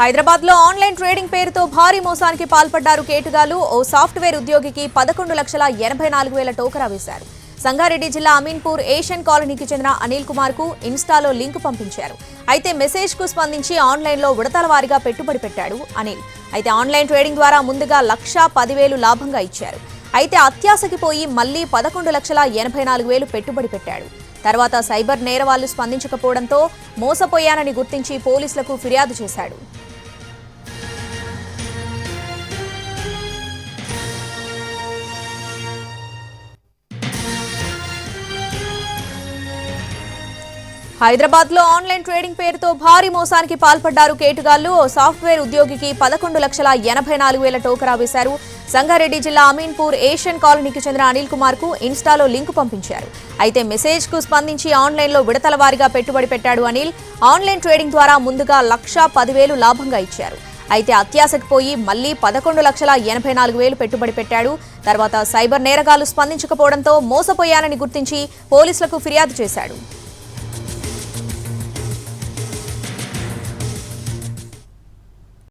హైదరాబాద్లో online trading పేరుతో భారీ మోసానికి పాల్పడ్డారు కేటుగాలు. ఓ సాఫ్ట్వేర్ ఉద్యోగికి పదకొండు లక్షల ఎనభై నాలుగు వేల టోకరా వేశారు. సంగారెడ్డి జిల్లా అమీన్పూర్ ఏషియన్ కాలనీకి చెందిన అనిల్ కుమార్కు ఇన్స్టాలో లింక్ పంపించారు. అయితే మెసేజ్కు స్పందించి ఆన్లైన్లో విడతల వారీగా పెట్టుబడి పెట్టాడు అనిల్. అయితే ఆన్లైన్ ట్రేడింగ్ ద్వారా ముందుగా లక్ష పదివేలు లాభంగా ఇచ్చారు. అయితే అత్యాశకి పోయి మళ్ళీ పదకొండు లక్షల ఎనభై నాలుగు వేలు పెట్టుబడి పెట్టాడు. తర్వాత సైబర్ నేరవాళ్ళు స్పందించకపోవడంతో మోసపోయానని గుర్తించి పోలీసులకు ఫిర్యాదు చేశాడు. హైదరాబాద్లో ఆన్లైన్ ట్రేడింగ్ పేరుతో భారీ మోసానికి పాల్పడ్డారు కేటుగాళ్ళు ఓ సాఫ్ట్వేర్ ఉద్యోగికి పదకొండు లక్షల ఎనభై నాలుగు వేల టోకరా వేశారు. సంగారెడ్డి జిల్లా అమీన్పూర్ ఏషియన్ కాలనీకి చెందిన అనిల్ కుమార్కు ఇన్స్టాలో లింకు పంపించారు. అయితే మెసేజ్కు స్పందించి ఆన్లైన్లో విడతల వారీగా పెట్టుబడి పెట్టాడు అనిల్. ఆన్లైన్ ట్రేడింగ్ ద్వారా ముందుగా లక్ష పదివేలు లాభంగా ఇచ్చారు. అయితే అత్యాశకు పోయి మళ్ళీ పదకొండు లక్షల ఎనభై నాలుగు వేలు పెట్టుబడి పెట్టాడు. తర్వాత సైబర్ నేరగాళ్ళు స్పందించకపోవడంతో మోసపోయానని గుర్తించి పోలీసులకు ఫిర్యాదు చేశాడు.